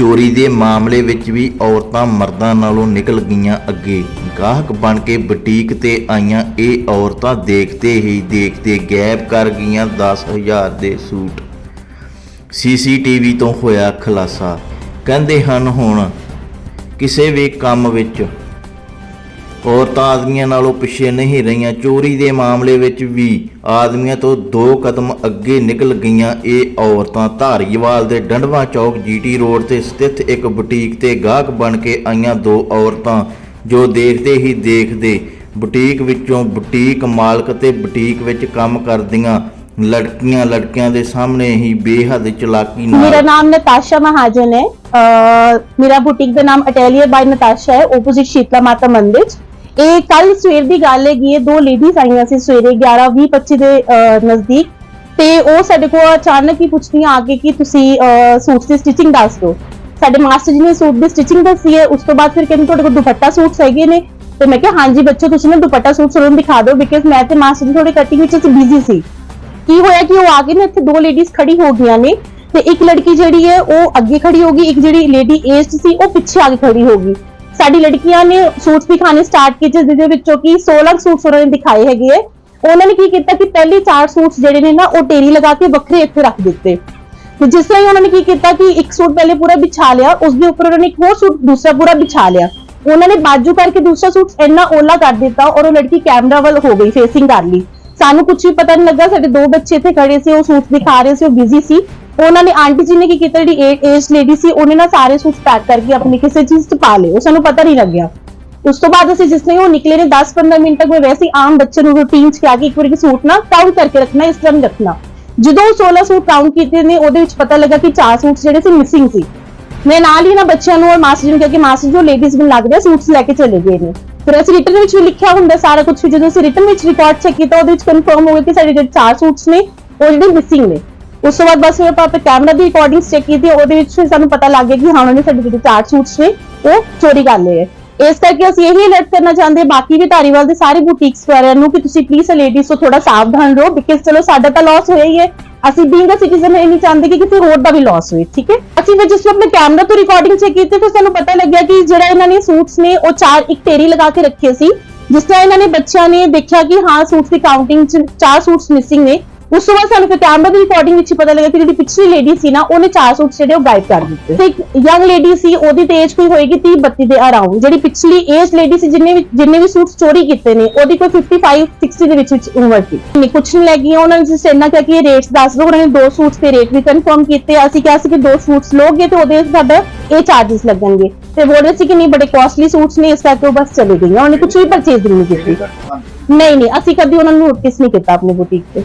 ਚੋਰੀ ਦੇ ਮਾਮਲੇ ਵਿੱਚ ਵੀ ਔਰਤਾਂ ਮਰਦਾਂ ਨਾਲੋਂ ਨਿਕਲ ਗਈਆਂ ਅੱਗੇ। ਗਾਹਕ ਬਣ ਕੇ ਬੁਟੀਕ ਤੇ ਆਈਆਂ, ਇਹ ਔਰਤਾਂ ਦੇਖਦੇ ਹੀ ਦੇਖਦੇ ਗਾਇਬ ਕਰ ਗਈਆਂ 10000 ਦੇ ਸੂਟ। ਸੀਸੀਟੀਵੀ ਤੋਂ ਹੋਇਆ ਖੁਲਾਸਾ। ਕਹਿੰਦੇ ਹਨ ਹੁਣ, ਕਿਸੇ ਵੀ ਕੰਮ ਵਿੱਚ ਔਰਤਾਂ ਆਦਮੀਆਂ ਨਾਲੋਂ ਪਿੱਛੇ ਨਹੀਂ ਰਹੀਆਂ। ਚੋਰੀ ਦੇ ਮਾਮਲੇ ਵਿੱਚ ਵੀ ਆਦਮੀਆਂ ਤੋਂ ਦੋ ਕਦਮ ਅੱਗੇ ਨਿਕਲ ਗਈਆਂ। ਇਹ ਔਰਤਾਂ ਧਾਰੀਵਾਲ ਦੇ ਡੰਡਵਾ ਚੌਕ ਜੀਟੀ ਰੋਡ ਤੇ ਸਥਿਤ ਇੱਕ ਬੁਟੀਕ ਤੇ ਗਾਹਕ ਬਣ ਕੇ ਆਈਆਂ ਦੋ ਔਰਤਾਂ, ਜੋ ਦੇਖਦੇ ਹੀ ਦੇਖਦੇ ਬੁਟੀਕ ਵਿੱਚੋਂ ਬੁਟੀਕ ਮਾਲਕ ਤੇ ਬੁਟੀਕ ਵਿੱਚ ਕੰਮ ਕਰਦੀਆਂ ਲੜਕੀਆਂ ਲੜਕਿਆਂ ਦੇ ਸਾਹਮਣੇ ਹੀ ਬੇਹੱਦ ਚਲਾਕੀ ਨਾਲ ਮੇਰਾ ਨਾਮ ਨਤਾਸ਼ਾ ਮਹਾਜਨ ਹੈ। ਮੇਰਾ ਬੁਟੀਕ ਦਾ ਨਾਮ ਅਟੈਲੀਅਰ ਬਾਈ ਨਤਾਸ਼ਾ ਹੈ। ਆਪੋਜ਼ਿਟ ਸ਼ੀਤਲਾ ਮਾਤਾ ਮੰਦਿਰ ਇਹ ਕੱਲ ਸਵੇਰ ਦੀ ਗੱਲ ਹੈਗੀ ਹੈ, ਦੋ ਲੇਡੀਜ਼ ਆਈਆਂ ਸੀ ਸਵੇਰੇ 11 20 25 ਦੇ ਨਜ਼ਦੀਕ। ਤੇ ਉਹ ਸਾਡੇ ਕੋਲ ਅਚਾਨਕ ਹੀ ਪੁੱਛਦੀਆਂ ਆ ਕੇ ਕਿ ਤੁਸੀਂ ਸੂਟ ਦੀ ਸਟਿਚਿੰਗ ਦੱਸ ਦਿਓ। ਸਾਡੇ ਮਾਸਟਰ ਜੀ ਨੇ ਸੂਟ ਦੀ ਸਟਿਚਿੰਗ ਦੱਸੀ ਹੈ, ਉਸ ਤੋਂ ਬਾਅਦ ਫਿਰ ਕਹਿੰਦੇ ਤੁਹਾਡੇ ਕੋਲ ਦੁਪੱਟਾ ਸੂਟ ਹੈਗੇ ਨੇ। ਤੇ ਮੈਂ ਕਿਹਾ, ਹਾਂਜੀ ਬੱਚੋ ਤੁਸੀਂ ਨਾ ਦੁਪੱਟਾ ਸੂਟ ਸਾਨੂੰ ਦਿਖਾ ਦਿਓ ਬਿਕਾਜ਼ ਮੈਂ ਤੇ ਮਾਸਟਰ ਜੀ ਥੋੜੇ ਕਟਿੰਗ ਵਿੱਚ ਬਿਜ਼ੀ ਸੀ। ਕੀ ਹੋਇਆ ਕਿ ਉਹ ਆ ਕੇ ਨਾ ਇੱਥੇ ਦੋ ਲੇਡੀਜ਼ ਖੜੀ ਹੋ ਗਈਆਂ ਨੇ, ਤੇ ਇੱਕ ਲੜਕੀ ਜਿਹੜੀ ਹੈ, ਉਹ ਅੱਗੇ ਖੜੀ ਹੋ ਗਈ, ਇੱਕ ਜਿਹੜੀ ਲੇਡੀ ਏਜਡ ਸੀ, ਉਹ ਪਿੱਛੇ ਆ ਕੇ ਖੜੀ ਹੋ ਗਈ। ਸਾਡੀ ਲੜਕੀਆਂ ਨੇ ਸੂਟਸ ਦਿਖਾਣੇ ਸਟਾਰਟ ਕੀਤੇ ਜਿਹਦੇ ਵਿੱਚੋਂ ਕਿ 16 ਸੂਟਸ ਉਹਨਾਂ ਨੇ ਦਿਖਾਏ ਹੈਗੇ ਹੈ ਉਹਨਾਂ ਨੇ ਕੀ ਕੀਤਾ ਕਿ ਪਹਿਲੇ ਚਾਰ ਸੂਟਸ ਜਿਹੜੇ ਨੇ ਨਾ, ਉਹ ਟੇਰੀ ਲਗਾ ਕੇ ਵੱਖਰੇ ਇੱਥੇ ਰੱਖ ਦਿੱਤੇ। ਤੇ ਜਿਸ ਤਰ੍ਹਾਂ ਹੀ ਉਹਨਾਂ ਨੇ ਕੀ ਕੀਤਾ ਕਿ ਇੱਕ ਸੂਟ ਪਹਿਲੇ ਪੂਰਾ ਵਿਛਾ ਲਿਆ, ਉਸ ਦੇ ਉੱਪਰ ਉਹਨਾਂ ਨੇ ਇੱਕ ਹੋਰ ਸੂਟ ਦੂਸਰਾ ਪੂਰਾ ਵਿਛਾ ਲਿਆ। ਉਹਨਾਂ ਨੇ ਬਾਜੂ ਕਰਕੇ ਦੂਸਰਾ ਸੂਟ ਇੰਨਾ ਓਲਾ ਕਰ ਦਿੱਤਾ ਔਰ ਉਹ ਲੜਕੀ ਕੈਮਰਾ ਵੱਲ ਹੋ ਗਈ ਫੇਸਿੰਗ ਕਰ ਲਈ। ਸਾਨੂੰ ਕੁਝ ਵੀ ਪਤਾ ਨਹੀਂ ਲੱਗਾ, ਸਾਡੇ ਦੋ ਬੱਚੇ ਇੱਥੇ ਖੜੇ ਸੀ, ਉਹ ਸੂਟ ਦਿਖਾ ਰਹੇ ਸੀ, ਉਹ ਬਿਜ਼ੀ ਸੀ। ਉਹਨਾਂ ਨੇ ਆਂਟੀ ਜੀ ਨੇ ਕੀ ਕੀਤਾ, ਜਿਹੜੀ ਏਜ ਲੇਡੀ ਸੀ, ਉਹਨੇ ਨਾ ਸਾਰੇ ਸੂਟ ਪੈਕ ਕਰਕੇ ਆਪਣੀ ਕਿਸੇ ਚੀਜ਼ 'ਚ ਪਾ ਲਏ। ਉਹ ਸਾਨੂੰ ਪਤਾ ਨਹੀਂ ਲੱਗਿਆ। ਉਸ ਤੋਂ ਬਾਅਦ ਅਸੀਂ ਜਿਸ ਤਰ੍ਹਾਂ ਉਹ ਨਿਕਲੇ ਨੇ 10-15 ਮਿੰਟ ਤੱਕ ਮੈਂ ਵੈਸੇ ਆਮ ਬੱਚੇ ਨੂੰ ਰੂਟੀਨ 'ਚ ਕਿਹਾ ਕਿ ਇੱਕ ਵਾਰੀ ਸੂਟ ਨਾ ਕਾਊਂਟ ਕਰਕੇ ਰੱਖਣਾ, ਇਸ ਤਰ੍ਹਾਂ ਰੱਖਣਾ। ਜਦੋਂ ਉਹ 16 ਸੂਟ ਕਾਊਂਟ ਕੀਤੇ ਨੇ, ਉਹਦੇ ਵਿੱਚ ਪਤਾ ਲੱਗਾ ਕਿ ਚਾਰ ਸੂਟ ਜਿਹੜੇ ਸੀ ਮਿਸਿੰਗ ਸੀ। ਮੈਂ ਨਾਲ ਹੀ ਨਾ ਬੱਚਿਆਂ ਨੂੰ ਔਰ ਮਾਸਟਰ ਜੀ ਨੂੰ ਕਿਹਾ ਕਿ ਮਾਸਟਰ ਜੀ ਲੇਡੀਜ਼ ਨੂੰ ਲੱਗ ਰਿਹਾ ਸੂਟਸ ਲੈ ਕੇ ਚਲੇ ਗਏ ਨੇ। ਫਿਰ ਅਸੀਂ ਰਿਟਰਨ ਵਿੱਚ ਵੀ ਲਿਖਿਆ ਹੁੰਦਾ ਸਾਰਾ ਕੁਝ ਜਦੋਂ ਅਸੀਂ ਰਿਟਰਨ ਵਿੱਚ ਰਿਕਾਰਡ ਚੈੱਕ ਕੀਤਾ, ਉਹਦੇ ਵਿੱਚ ਕਨਫਰਮ ਹੋ ਗਿਆ ਕਿ ਸਾਡੇ ਜਿਹੜੇ ਚਾਰ ਸੂਟਸ ਨੇ, ਉਹ ਜਿਹੜੇ ਮਿਸਿੰਗ ਨੇ। ਉਸ ਤੋਂ ਬਾਅਦ ਬਸ ਮੇਰੇ ਕੈਮਰਾ ਦੀ ਰਿਕਾਰਡਿੰਗ ਚੈੱਕ ਕੀਤੀ, ਉਹਦੇ ਵਿੱਚ ਫਿਰ ਸਾਨੂੰ ਪਤਾ ਲੱਗ ਗਿਆ ਕਿ ਹਾਂ, ਉਹਨਾਂ ਨੇ ਸਾਡੇ ਜਿਹੜੇ ਚਾਰ ਸੂਟਸ ਨੇ ਉਹ ਚੋਰੀ ਕਰ ਲਏ ਇਸ ਕਰਕੇ ਅਸੀਂ ਇਹੀ ਅਲਰਟ ਕਰਨਾ ਚਾਹੁੰਦੇ ਬਾਕੀ ਵੀ ਧਾਰੀਵਾਲ ਦੇ ਸਾਰੇ ਬੁਟੀਕਸ ਵਾਲਿਆਂ ਨੂੰ ਕਿ ਤੁਸੀਂ ਪਲੀਜ਼ ਲੇਡੀਜ਼ ਤੋਂ ਥੋੜਾ ਸਾਵਧਾਨ ਰਹੋ ਬਿਕਾਜ਼ ਚਲੋ ਸਾਡਾ ਤਾਂ ਲਾਸ ਹੋਇਆ ਹੀ ਹੈ। ਅਸੀਂ ਬੀਇੰਗ ਅ ਸਿਟੀਜ਼ਨ ਇਹ ਨਹੀਂ ਚਾਹੁੰਦੇ ਕਿ ਕਿਸੇ ਹੋਰ ਦਾ ਵੀ ਲਾਸ ਹੋਏ, ਠੀਕ ਹੈ? ਅਸੀਂ ਫਿਰ ਜਿਸ ਵੇਲੇ ਕੈਮਰਾ ਤੋਂ ਰਿਕਾਰਡਿੰਗ ਚੈੱਕ ਕੀਤੀ ਫਿਰ ਸਾਨੂੰ ਪਤਾ ਲੱਗਿਆ ਕਿ ਜਿਹੜਾ ਇਹਨਾਂ ਨੇ ਸੂਟਸ ਨੇ, ਉਹ ਚਾਰ ਇੱਕ ਟੇਰੀ ਲਗਾ ਕੇ ਰੱਖੇ ਸੀ। ਜਿਸ ਤਰ੍ਹਾਂ ਇਹਨਾਂ ਨੇ ਬੱਚਿਆਂ ਨੇ ਦੇਖਿਆ ਕਿ ਹਾਂ ਸੂਟਸ ਦੀ ਕਾਊਂਟਿੰਗ ਚ ਚਾਰ ਸੂਟਸ ਮਿਸਿੰਗ ਨੇ। ਉਸ ਤੋਂ ਬਾਅਦ ਸਾਨੂੰ ਫਿਰ ਕੈਮਰਾ ਦੀ ਰਿਕਾਰਡਿੰਗ ਵਿੱਚ ਹੀ ਪਤਾ ਲੱਗਾ ਕਿ ਜਿਹੜੀ ਪਿਛਲੀ ਲੇਡੀ ਸੀ ਨਾ ਉਹਨੇ ਚਾਰ ਸੂਟ ਜਿਹੜੇ ਉਹ ਗਾਇਬ ਕਰ ਦਿੱਤੇ। ਤੇ ਇੱਕ ਯੰਗ ਲੇਡੀ ਸੀ ਉਹਦੀ ਤੇ ਏਜ ਕੋਈ ਹੋਏਗੀ 30 32 ਦੇ ਅਰਾਊਂਡ ਜਿਹੜੀ ਪਿਛਲੀ ਏਜ ਲੇਡੀ ਸੀ ਜਿੰਨੇ ਵੀ ਜਿੰਨੇ ਵੀ ਸੂਟ ਚੋਰੀ ਕੀਤੇ ਨੇ ਉਹਦੀ ਕੋਈ 55 60 ਦੇ ਵਿੱਚ ਵਿੱਚ ਉਮਰ ਸੀ। ਨਹੀਂ ਕੁਛ ਨਹੀਂ ਲੱਗੀ ਉਹਨਾਂ ਨੇ ਜਿਸ ਇੰਨਾ ਕਿਹਾ ਕਿ ਇਹ ਰੇਟਸ ਦੱਸ ਦਿਓ ਉਹਨਾਂ ਨੇ ਦੋ ਸੂਟਸ ਦੇ ਰੇਟ ਵੀ ਕਨਫਰਮ ਕੀਤੇ। ਅਸੀਂ ਕਿਹਾ ਸੀ ਕਿ ਦੋ ਸੂਟਸ ਲੋਗੇ ਤੇ ਉਹਦੇ ਸਾਡਾ ਇਹ ਚਾਰजेस ਲੱਗਣਗੇ। ਤੇ ਬੋਲ ਰਹੇ ਸੀ ਕਿ ਨਹੀਂ ਬੜੇ ਕਾਸਟਲੀ ਸੂਟਸ ਨੇ ਇਸ ਕਰਕੇ ਉਹ ਬਸ ਚਲੇ ਗਈਆਂ। ਉਹਨੇ ਕੁਝ ਵੀ ਪਰਚੇਜ਼ ਨਹੀਂ ਕੀਤੀ। ਨਹੀਂ ਨਹੀਂ ਅਸੀਂ ਕਦੀ ਉਹਨਾਂ ਨੂੰ ਨੋਟਿਸ ਨਹੀਂ ਕੀਤਾ ਆਪਣੀ ਬੁਟੀਕ ਤੇ।